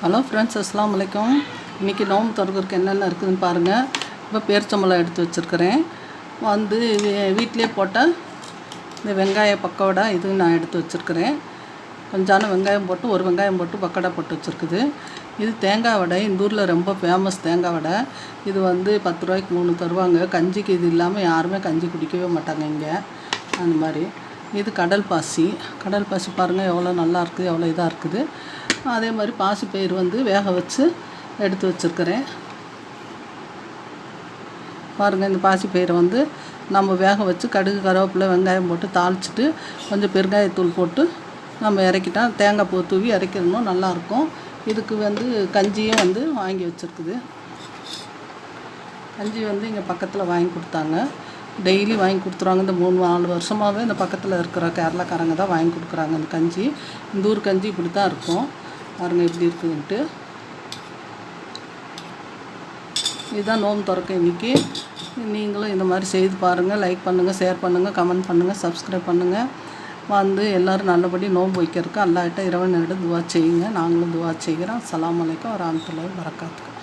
Hello friends அஸ்லாம் வலைக்கம் இன்றைக்கி நோம்பு திறக்கறதுக்கு என்னென்ன இருக்குதுன்னு பாருங்கள் இப்போ பேரிச்சம்பழம் எடுத்து வச்சுருக்கிறேன். வந்து இது வீட்டிலே போட்டால் இந்த வெங்காய பக்கோடா இது நான் எடுத்து வச்சுருக்கிறேன். கொஞ்சான வெங்காயம் போட்டு ஒரு வெங்காயம் போட்டு பக்கோடா போட்டு வச்சுருக்குது. இது தேங்காய் வடை. இந்த ஊரில் ரொம்ப ஃபேமஸ் தேங்காய் வடை. இது வந்து பத்து ரூபாய்க்கு மூணு தருவாங்க. கஞ்சிக்கு இது இல்லாமல் யாருமே கஞ்சி குடிக்கவே மாட்டாங்க இங்கே. அந்த மாதிரி. இது கடல் பாசி. கடல் பாசி பாருங்கள் எவ்வளோ நல்லா இருக்குது எவ்வளோ இதாக இருக்குது. அதே மாதிரி பாசி பயிர் வந்து வேக வச்சு எடுத்து வச்சுருக்கிறேன். பாருங்கள் இந்த பாசி பயிரை வந்து நம்ம வேக வச்சு கடுகு கருவேப்பிலை வெங்காயம் போட்டு தாளிச்சிட்டு கொஞ்சம் பெருங்காயத்தூள் போட்டு நம்ம இறக்கிட்டா தேங்காய் பூ தூவி இறக்கிடணும். நல்லாயிருக்கும் இதுக்கு வந்து கஞ்சியும் வந்து வாங்கி வச்சுருக்குது. கஞ்சி வந்து இங்கே பக்கத்தில் வாங்கி கொடுத்தாங்க. டெய்லி வாங்கி கொடுத்துருவாங்க. இந்த மூணு நாலு வருஷமாகவே இந்த பக்கத்தில் இருக்கிற கேரளாக்காரங்க தான் வாங்கி கொடுக்குறாங்க இந்த கஞ்சி. இந்த ஊர் கஞ்சி இப்படி தான் இருக்கும். பாருங்கள் எப்படி இருக்குதுன்ட்டு இதுதான் நோம்பு திறக்க இன்றைக்கி நீங்களும் இந்த மாதிரி செய்து பாருங்கள் லைக் பண்ணுங்கள் ஷேர் பண்ணுங்கள் கமெண்ட் பண்ணுங்கள் சப்ஸ்கிரைப் பண்ணுங்கள் வந்து எல்லோரும் நல்லபடி நோன்பு வைக்கிறதுக்கு அல்லாட்ட நேரம் துவா செய்யுங்க. நாங்களும் துவா செய்கிறோம். அஸ்ஸலாமு ஒரு வரமத்துல்லாஹி வரக்காத்துக்கு